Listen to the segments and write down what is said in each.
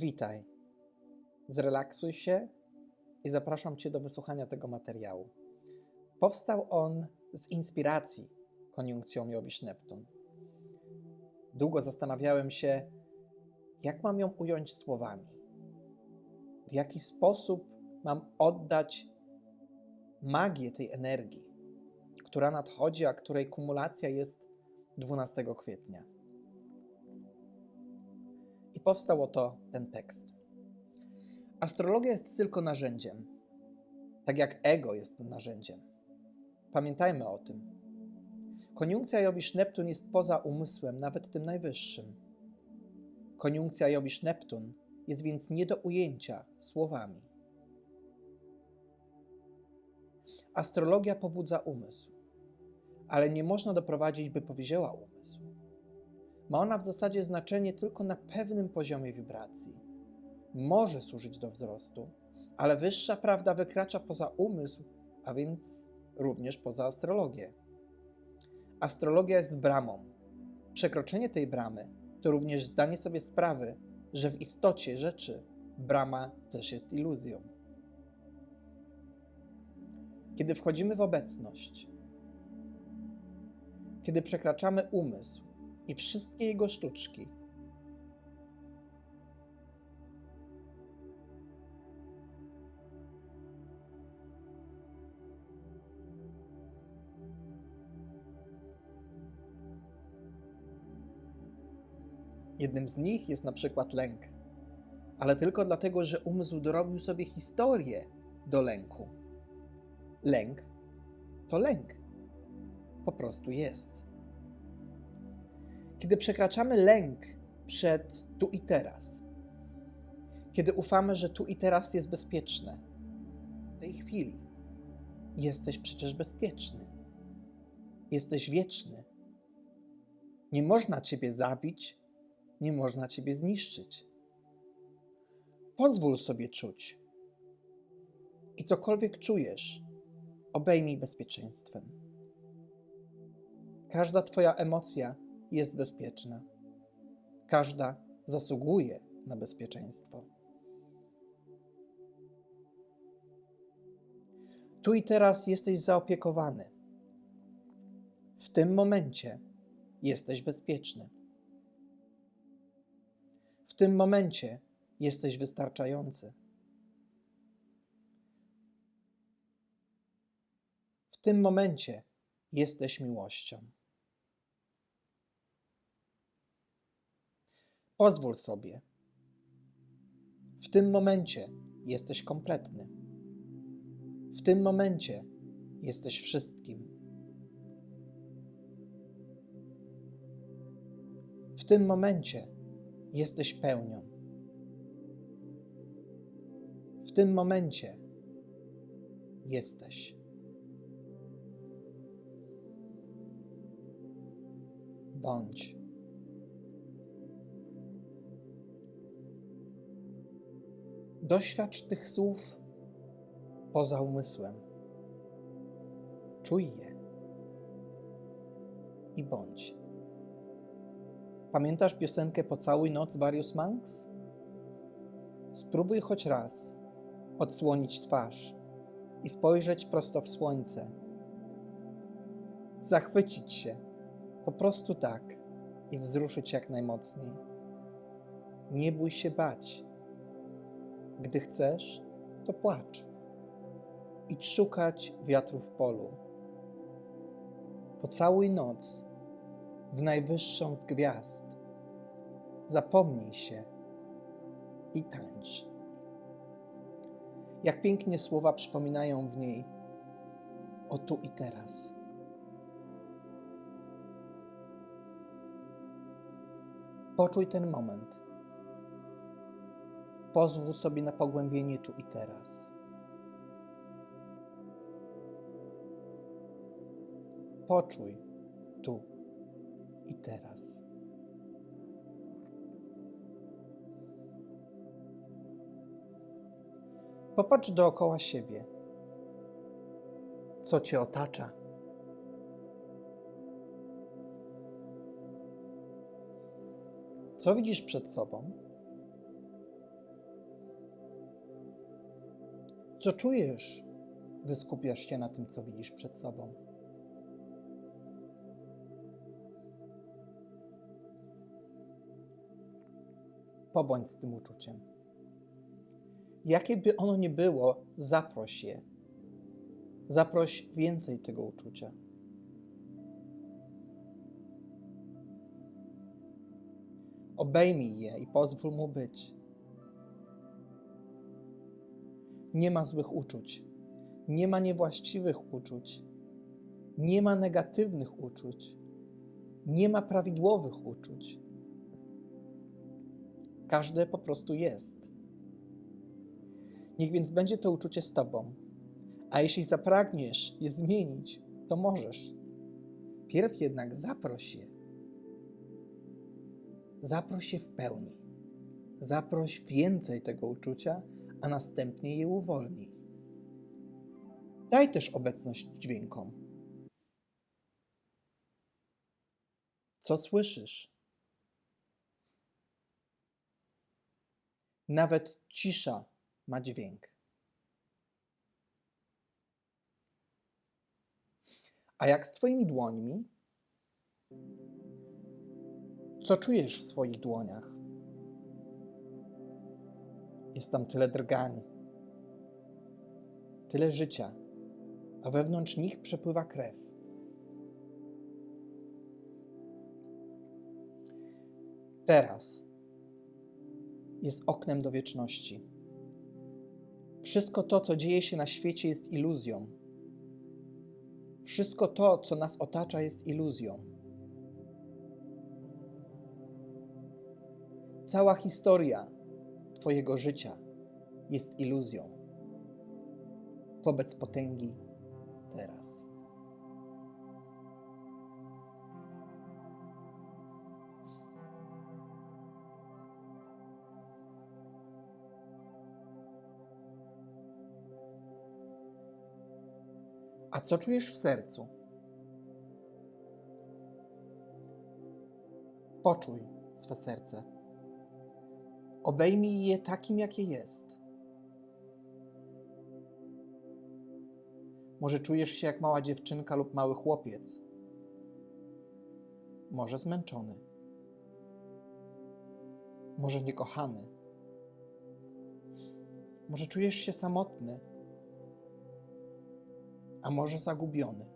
Witaj. Zrelaksuj się i zapraszam Cię do wysłuchania tego materiału. Powstał on z inspiracji koniunkcją Jowisz-Neptun. Długo zastanawiałem się, jak mam ją ująć słowami. W jaki sposób mam oddać magię tej energii, która nadchodzi, a której kumulacja jest 12 kwietnia. Powstał oto ten tekst. Astrologia jest tylko narzędziem, tak jak ego jest narzędziem. Pamiętajmy o tym. Koniunkcja Jowisz-Neptun jest poza umysłem, nawet tym najwyższym. Koniunkcja Jowisz-Neptun jest więc nie do ujęcia słowami. Astrologia pobudza umysł, ale nie można doprowadzić, by powzięła umysł. Ma ona w zasadzie znaczenie tylko na pewnym poziomie wibracji. Może służyć do wzrostu, ale wyższa prawda wykracza poza umysł, a więc również poza astrologię. Astrologia jest bramą. Przekroczenie tej bramy to również zdanie sobie sprawy, że w istocie rzeczy brama też jest iluzją. Kiedy wchodzimy w obecność, kiedy przekraczamy umysł i wszystkie jego sztuczki, Jednym z nich jest na przykład lęk, ale tylko dlatego, że umysł dorobił sobie historię do lęku. Lęk to lęk. Po prostu jest. Kiedy przekraczamy lęk przed tu i teraz, kiedy ufamy, że tu i teraz jest bezpieczne, w tej chwili jesteś przecież bezpieczny. Jesteś wieczny. Nie można ciebie zabić, nie można ciebie zniszczyć. Pozwól sobie czuć. I cokolwiek czujesz, obejmij bezpieczeństwem. Każda Twoja emocja jest bezpieczna. Każda zasługuje na bezpieczeństwo. Tu i teraz jesteś zaopiekowany. W tym momencie jesteś bezpieczny. W tym momencie jesteś wystarczający. W tym momencie jesteś miłością. Pozwól sobie. W tym momencie jesteś kompletny. W tym momencie jesteś wszystkim. W tym momencie jesteś pełnią. W tym momencie jesteś. Bądź. Doświadcz tych słów poza umysłem. Czuj je i bądź. Pamiętasz piosenkę Pocałuj noc Various Monks? Spróbuj choć raz odsłonić twarz i spojrzeć prosto w słońce. Zachwycić się po prostu tak i wzruszyć jak najmocniej. Nie bój się bać. Gdy chcesz, to płacz. Idź szukać wiatru w polu. Pocałuj noc w najwyższą z gwiazd. Zapomnij się i tańcz. Jak pięknie słowa przypominają w niej o tu i teraz. Poczuj ten moment. Pozwól sobie na pogłębienie tu i teraz. Poczuj tu i teraz. Popatrz dookoła siebie. Co cię otacza? Co widzisz przed sobą? Co czujesz, gdy skupiasz się na tym, co widzisz przed sobą? Pobądź z tym uczuciem. Jakie by ono nie było, zaproś je. Zaproś więcej tego uczucia. Obejmij je i pozwól mu być. Nie ma złych uczuć, nie ma niewłaściwych uczuć, nie ma negatywnych uczuć, nie ma prawidłowych uczuć. Każde po prostu jest. Niech więc będzie to uczucie z Tobą. A jeśli zapragniesz je zmienić, to możesz. Pierw jednak zaproś je. Zaproś je w pełni. Zaproś więcej tego uczucia, a następnie je uwolnij. Daj też obecność dźwiękom. Co słyszysz? Nawet cisza ma dźwięk. A jak z Twoimi dłońmi? Co czujesz w swoich dłoniach? Jest tam tyle drgań, tyle życia, a wewnątrz nich przepływa krew. Teraz jest oknem do wieczności. Wszystko to, co dzieje się na świecie, jest iluzją. Wszystko to, co nas otacza, jest iluzją. Cała historia Twojego życia jest iluzją wobec potęgi teraz. A co czujesz w sercu? Poczuj swe serce. Obejmij je takim, jakie jest. Może czujesz się jak mała dziewczynka lub mały chłopiec. Może zmęczony. Może niekochany. Może czujesz się samotny a może zagubiony.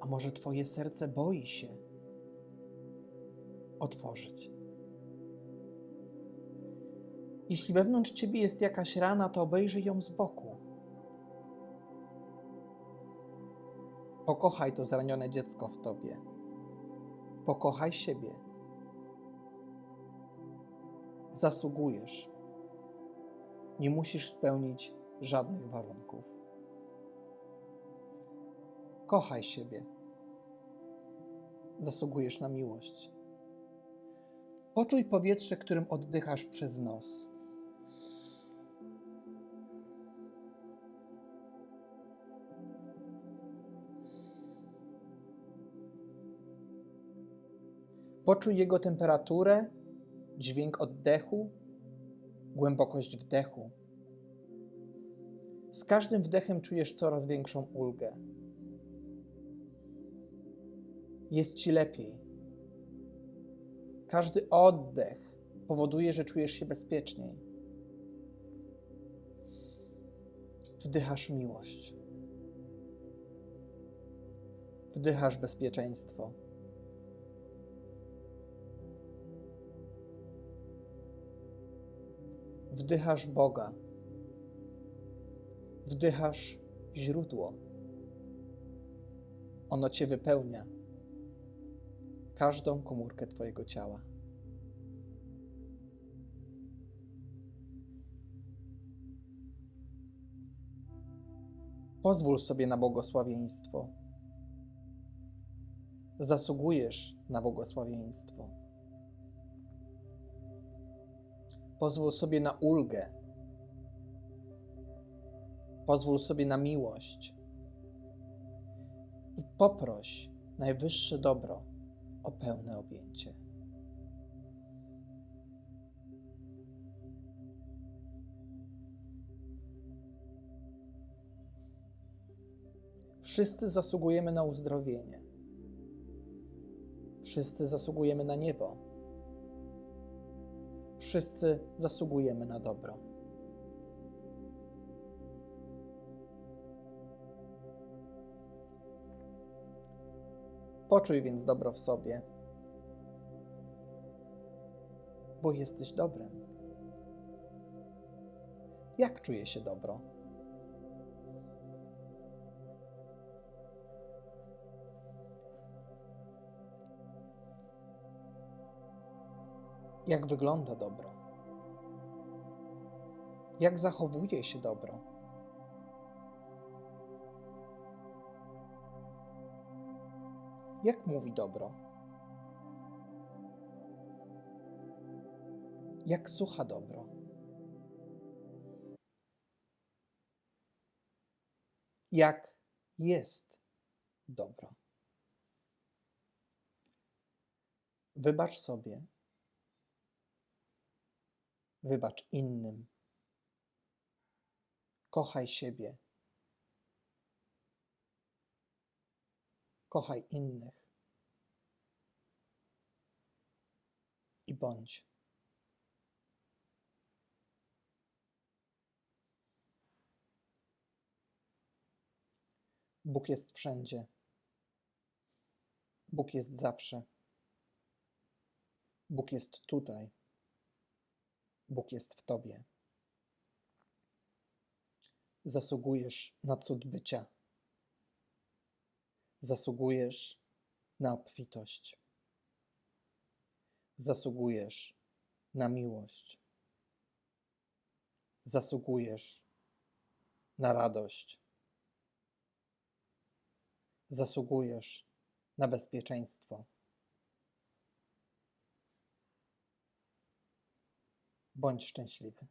A może Twoje serce boi się otworzyć. Jeśli wewnątrz Ciebie jest jakaś rana, to obejrzyj ją z boku. Pokochaj to zranione dziecko w Tobie. Pokochaj siebie. Zasługujesz nie musisz spełnić żadnych warunków. Kochaj siebie. Zasługujesz na miłość. Poczuj powietrze, którym oddychasz przez nos. Poczuj jego temperaturę, dźwięk oddechu, głębokość wdechu. Z każdym wdechem czujesz coraz większą ulgę. Jest ci lepiej. Każdy oddech powoduje, że czujesz się bezpieczniej. Wdychasz miłość. Wdychasz bezpieczeństwo. Wdychasz Boga. Wdychasz źródło. Ono cię wypełnia. Każdą komórkę Twojego ciała. Pozwól sobie na błogosławieństwo. Zasługujesz na błogosławieństwo. Pozwól sobie na ulgę. Pozwól sobie na miłość. I poproś najwyższe dobro o pełne objęcie. Wszyscy zasługujemy na uzdrowienie. Wszyscy zasługujemy na niebo. Wszyscy zasługujemy na dobro. Poczuj więc dobro w sobie, bo jesteś dobrem. Jak czuje się dobro? Jak wygląda dobro? Jak zachowuje się dobro? Jak mówi dobro? Jak słucha dobro? Jak jest dobro? Wybacz sobie, wybacz innym, kochaj siebie, kochaj innych i bądź. Bóg jest wszędzie. Bóg jest zawsze. Bóg jest tutaj. Bóg jest w Tobie. Zasługujesz na cud bycia. Zasługujesz na obfitość. Zasługujesz na miłość. Zasługujesz na radość. Zasługujesz na bezpieczeństwo. Bądź szczęśliwy.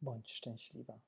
Bądź szczęśliwa.